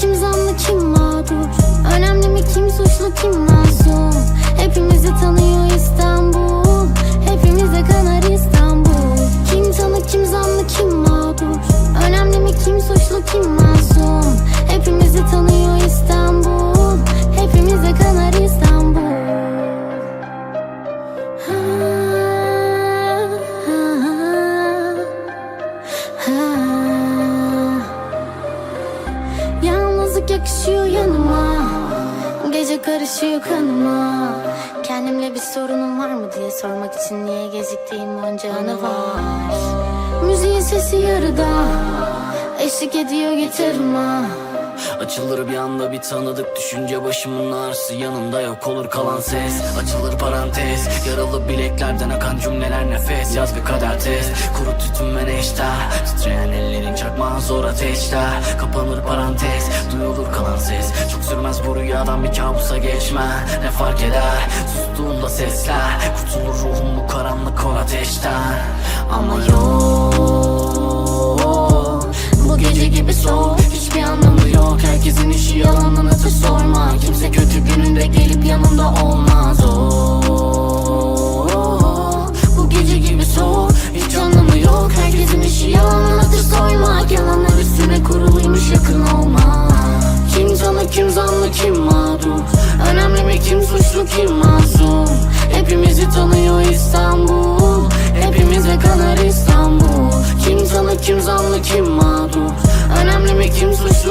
Kim zanlı kim mağdur? Önemli mi kim suçlu kim masum Hepimizi tanıyor İstanbul. Hepimize kanar İstanbul. Kim tanık kim zanlı kim mağdur? Önemli mi kim suçlu kim masum Yalnızlık yakışıyor yanıma. Gece karışıyor kanıma. Kendimle bir sorunum var mı diye sormak için Niye geciktiğim onca anı var? Müziğin sesi yarıda. Eşlik ediyor getirme Açılır bir anda bir tanıdık düşünce başımın ağrısı. Yanımda yok olur kalan ses. Açılır parantez. Yaralı bileklerden akan cümleler nefes. Yaz bir kader test kuru tütün ve neşter Titreyen ellerin çakmağı zor ateşte. Kapanır parantez. Duyulur kalan ses. Çok sürmez bu rüyadan bir kabusa geçme. Ne fark eder? Sustuğunda sesler Kurtulur ruhum bu karanlık o ateşten. Ama yok. Bu gece gibi soğuk Herkesin işi yalanını da sorma. Kimse kötü gününde gelip yanında olmaz. Oh, Bu gece gibi soğuk. Hiç anlamı yok. Herkesin işi yalanını da sormak Yalanlar üstüne kuruluymuş yakın olma. Kim tanık kim zanlı kim mağdur? Önemli mi kim suçlu kim masum? Hepimizi tanıyor İstanbul. Hepimize kanar İstanbul. Kim tanık kim zanlı kim mağdur